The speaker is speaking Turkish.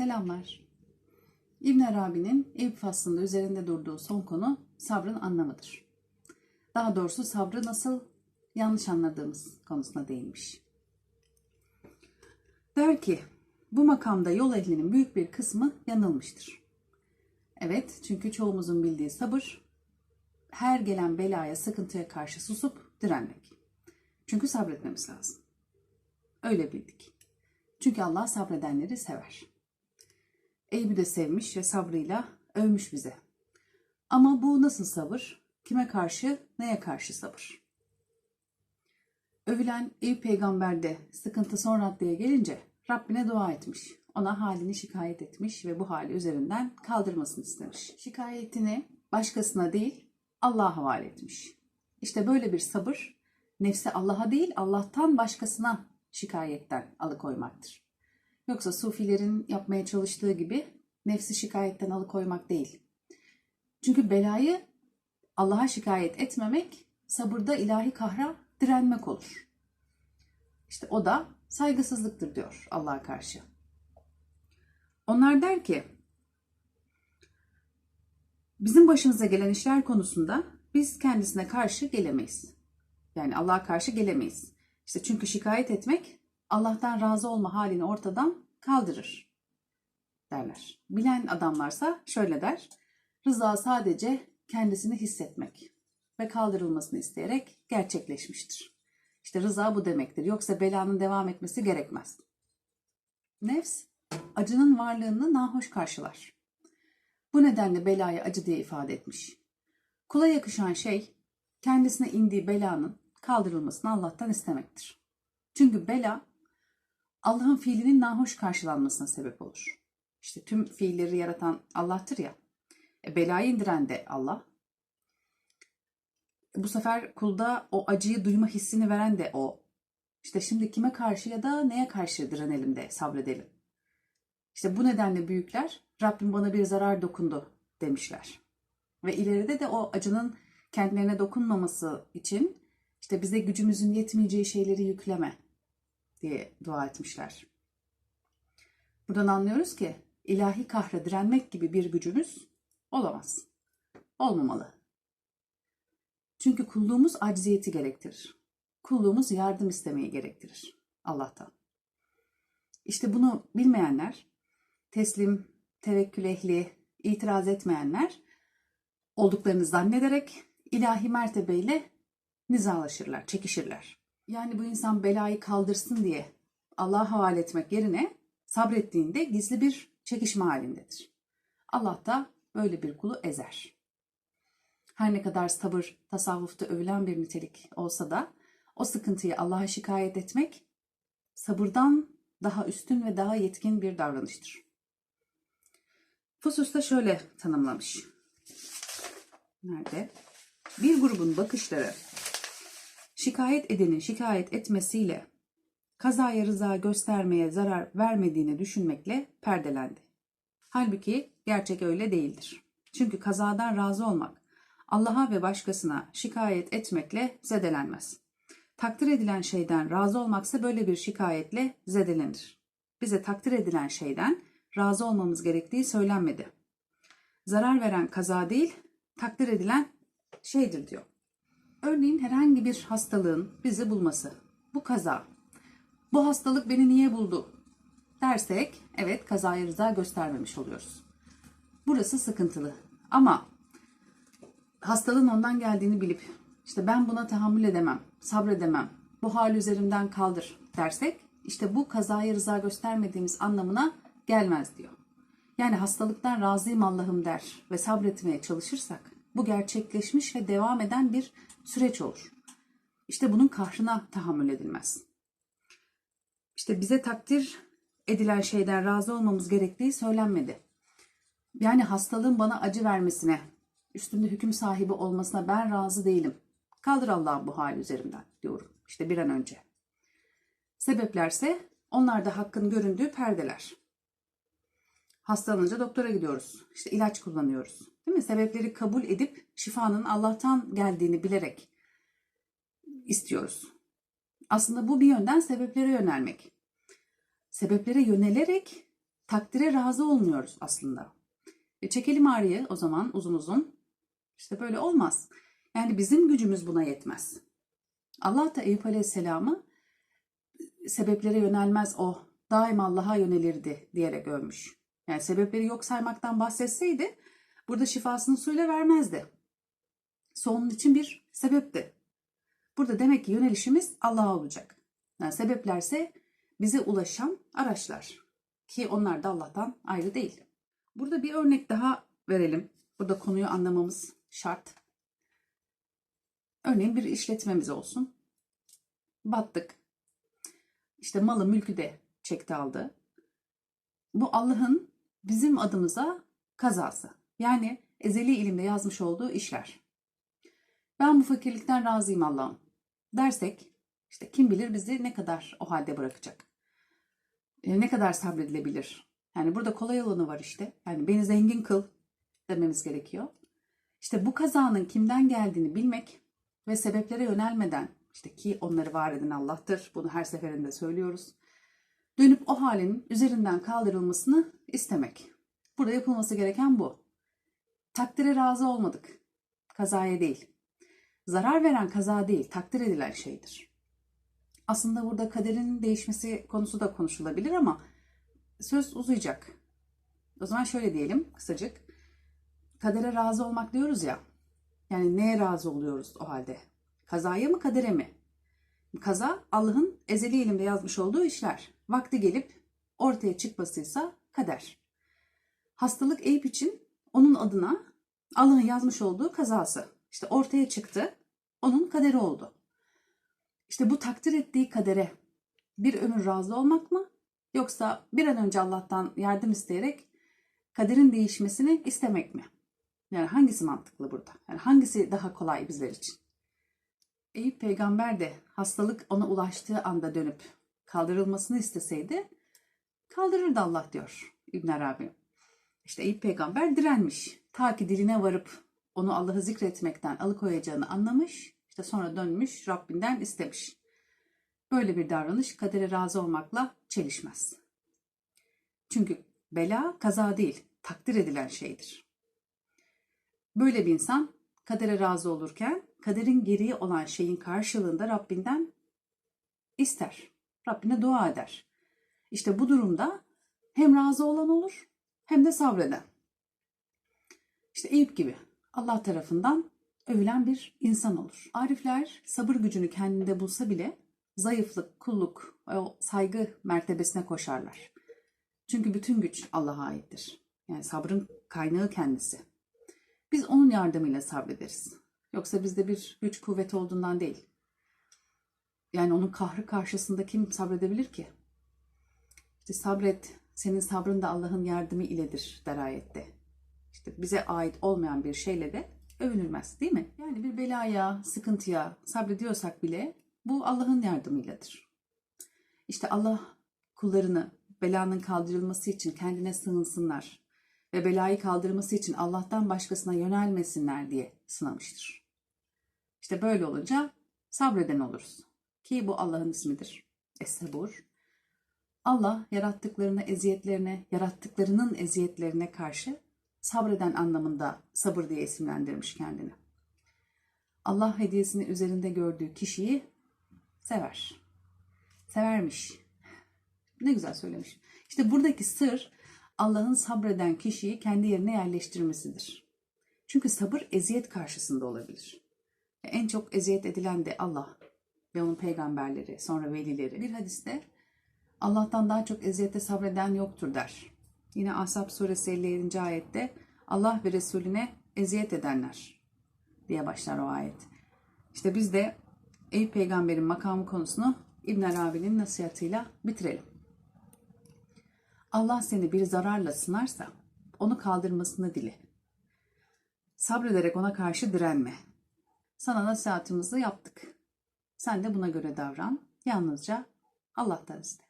Selamlar. İbn Arabi'nin Eyüp faslında üzerinde durduğu son konu sabrın anlamıdır. Daha doğrusu sabrı nasıl yanlış anladığımız konusuna değinmiş. Der ki, bu makamda yol ehlinin büyük bir kısmı yanılmıştır. Evet, çünkü çoğumuzun bildiği sabır, her gelen belaya, sıkıntıya karşı susup direnmek. Çünkü sabretmemiz lazım. Öyle bildik. Çünkü Allah sabredenleri sever. Eyüp'ü de sevmiş ve sabrıyla övmüş bize. Ama bu nasıl sabır? Kime karşı, neye karşı sabır? Övülen Eyüp peygamber de sıkıntı son raddeye gelince Rabbine dua etmiş. Ona halini şikayet etmiş ve bu hali üzerinden kaldırmasını istemiş. Şikayetini başkasına değil Allah'a havale etmiş. İşte böyle bir sabır nefsi Allah'a değil Allah'tan başkasına şikayetten alıkoymaktır. Yoksa sufilerin yapmaya çalıştığı gibi nefsi şikayetten alıkoymak değil. Çünkü belayı Allah'a şikayet etmemek sabırda ilahi kahra direnmek olur. İşte o da saygısızlıktır diyor Allah'a karşı. Onlar der ki bizim başımıza gelen işler konusunda biz kendisine karşı gelemeyiz. Yani Allah'a karşı gelemeyiz. İşte çünkü şikayet etmek Allah'tan razı olma halini ortadan kaldırır derler. Bilen adamlarsa şöyle der. Rıza sadece kendisini hissetmek ve kaldırılmasını isteyerek gerçekleşmiştir. İşte rıza bu demektir. Yoksa belanın devam etmesi gerekmez. Nefs acının varlığını nahoş karşılar. Bu nedenle belayı acı diye ifade etmiş. Kula yakışan şey kendisine indiği belanın kaldırılmasını Allah'tan istemektir. Çünkü bela Allah'ın fiilinin nahoş karşılanmasına sebep olur. İşte tüm fiilleri yaratan Allah'tır ya. E, belayı indiren de Allah. E, bu sefer kulda o acıyı duyma hissini veren de o. İşte şimdi kime karşı ya da neye karşı direnelim de sabredelim. İşte bu nedenle büyükler Rabbim bana bir zarar dokundu demişler. Ve ileride de o acının kendilerine dokunmaması için işte bize gücümüzün yetmeyeceği şeyleri yükleme diye dua etmişler. Buradan anlıyoruz ki ilahi kahre direnmek gibi bir gücümüz olamaz. Olmamalı. Çünkü kulluğumuz acziyeti gerektirir. Kulluğumuz yardım istemeyi gerektirir Allah'tan. İşte bunu bilmeyenler, teslim, tevekkül ehli, itiraz etmeyenler olduklarını zannederek ilahi mertebeyle nizalaşırlar, çekişirler. Yani bu insan belayı kaldırsın diye Allah'a havale etmek yerine sabrettiğinde gizli bir çekişme halindedir. Allah da böyle bir kulu ezer. Her ne kadar sabır tasavvufta övülen bir nitelik olsa da o sıkıntıyı Allah'a şikayet etmek sabırdan daha üstün ve daha yetkin bir davranıştır. Fusus da şöyle tanımlamış. Nerede? Bir grubun bakışları şikayet edenin şikayet etmesiyle kazaya rıza göstermeye zarar vermediğini düşünmekle perdelendi. Halbuki gerçek öyle değildir. Çünkü kazadan razı olmak Allah'a ve başkasına şikayet etmekle zedelenmez. Takdir edilen şeyden razı olmaksa böyle bir şikayetle zedelenir. Bize takdir edilen şeyden razı olmamız gerektiği söylenmedi. Zarar veren kaza değil, takdir edilen şeydir diyor. Örneğin herhangi bir hastalığın bizi bulması. Bu kaza. Bu hastalık beni niye buldu dersek evet kazaya rıza göstermemiş oluyoruz. Burası sıkıntılı. Ama hastalığın ondan geldiğini bilip işte ben buna tahammül edemem, sabredemem, bu hal üzerimden kaldır dersek işte bu kazaya rıza göstermediğimiz anlamına gelmez diyor. Yani hastalıktan razıyım Allah'ım der ve sabretmeye çalışırsak bu gerçekleşmiş ve devam eden bir süreç olur. İşte bunun kahrına tahammül edilmez. İşte bize takdir edilen şeyden razı olmamız gerektiği söylenmedi. Yani hastalığın bana acı vermesine, üstünde hüküm sahibi olmasına ben razı değilim. Kaldır Allah'ım bu hal üzerimden diyorum. İşte bir an önce. Sebeplerse onlar da hakkın göründüğü perdeler. Hastalanınca doktora gidiyoruz. İşte ilaç kullanıyoruz. Değil mi? Sebepleri kabul edip şifanın Allah'tan geldiğini bilerek istiyoruz. Aslında bu bir yönden sebeplere yönelmek. Sebeplere yönelerek takdire razı olmuyoruz aslında. E çekelim ağrıyı o zaman uzun uzun. İşte böyle olmaz. Yani bizim gücümüz buna yetmez. Allah da Eyüp Aleyhisselam'ı sebeplere yönelmez o. Daima Allah'a yönelirdi diyerek övmüş. Yani sebepleri yok saymaktan bahsetseydi burada şifasını suyla vermezdi. Sonun için bir sebepti. Burada demek ki yönelişimiz Allah'a olacak. Yani sebeplerse bize ulaşan araçlar. Ki onlar da Allah'tan ayrı değil. Burada bir örnek daha verelim. Burada konuyu anlamamız şart. Örneğin bir işletmemiz olsun. Battık. İşte malı mülkü de çekti aldı. Bu Allah'ın bizim adımıza kazası. Yani ezeli ilimde yazmış olduğu işler. Ben bu fakirlikten razıyım Allah'ım dersek işte kim bilir bizi ne kadar o halde bırakacak. E, ne kadar sabredilebilir. Yani burada kolay olanı var işte. Yani beni zengin kıl dememiz gerekiyor. İşte bu kazanın kimden geldiğini bilmek ve sebeplere yönelmeden işte ki onları var eden Allah'tır. Bunu her seferinde söylüyoruz. Dönüp o halin üzerinden kaldırılmasını istemek. Burada yapılması gereken bu. Takdire razı olmadık. Kazaya değil. Zarar veren kaza değil, takdir edilen şeydir. Aslında burada kaderin değişmesi konusu da konuşulabilir ama söz uzayacak. O zaman şöyle diyelim kısacık. Kadere razı olmak diyoruz ya. Yani neye razı oluyoruz o halde? Kazaya mı kadere mi? Kaza Allah'ın ezeli ilimde yazmış olduğu işler. Vakti gelip ortaya çıkmasıysa kader. Hastalık Eyüp için onun adına Allah'ın yazmış olduğu kazası. İşte ortaya çıktı. Onun kaderi oldu. İşte bu takdir ettiği kadere bir ömür razı olmak mı? Yoksa bir an önce Allah'tan yardım isteyerek kaderin değişmesini istemek mi? Yani hangisi mantıklı burada? Yani hangisi daha kolay bizler için? Eyüp peygamber de hastalık ona ulaştığı anda dönüp kaldırılmasını isteseydi kaldırırdı Allah diyor İbn Arabi. İşte Eyüp peygamber direnmiş. Ta ki diline varıp onu Allah'ı zikretmekten alıkoyacağını anlamış. İşte sonra dönmüş Rabbinden istemiş. Böyle bir davranış kadere razı olmakla çelişmez. Çünkü bela kaza değil, takdir edilen şeydir. Böyle bir insan kadere razı olurken kaderin geriye olan şeyin karşılığında Rabbinden ister. Rabbine dua eder. İşte bu durumda hem razı olan olur hem de sabreden. İşte Eyüp gibi Allah tarafından övülen bir insan olur. Arifler sabır gücünü kendinde bulsa bile zayıflık, kulluk, o saygı mertebesine koşarlar. Çünkü bütün güç Allah'a aittir. Yani sabrın kaynağı kendisi. Biz onun yardımıyla sabrederiz. Yoksa bizde bir güç kuvvet olduğundan değil. Yani onun kahrı karşısında kim sabredebilir ki? İşte sabret, senin sabrın da Allah'ın yardımı iledir der ayette. İşte bize ait olmayan bir şeyle de övünülmez değil mi? Yani bir belaya, sıkıntıya sabrediyorsak bile bu Allah'ın yardımıyladır. İşte Allah kullarını belanın kaldırılması için kendine sığınsınlar ve belayı kaldırması için Allah'tan başkasına yönelmesinler diye sınamıştır. İşte böyle olunca sabreden oluruz. Ki bu Allah'ın ismidir. Es-Sabur. Allah yarattıklarına eziyetlerine, yarattıklarının eziyetlerine karşı sabreden anlamında sabır diye isimlendirmiş kendini. Allah hediyesini üzerinde gördüğü kişiyi sever. Severmiş. Ne güzel söylemiş. İşte buradaki sır Allah'ın sabreden kişiyi kendi yerine yerleştirmesidir. Çünkü sabır eziyet karşısında olabilir. En çok eziyet edilen de Allah ve onun peygamberleri, sonra velileri. Bir hadiste Allah'tan daha çok eziyete sabreden yoktur der. Yine Ashab suresi 57. ayette Allah ve Resulüne eziyet edenler diye başlar o ayet. İşte biz de Eyüp peygamberin makamı konusunu İbn Arabi'nin nasihatıyla bitirelim. Allah seni bir zararla sınarsa onu kaldırmasını dile. Sabrederek ona karşı direnme. Sana nasihatımızı yaptık. Sen de buna göre davran. Yalnızca Allah'tan iste.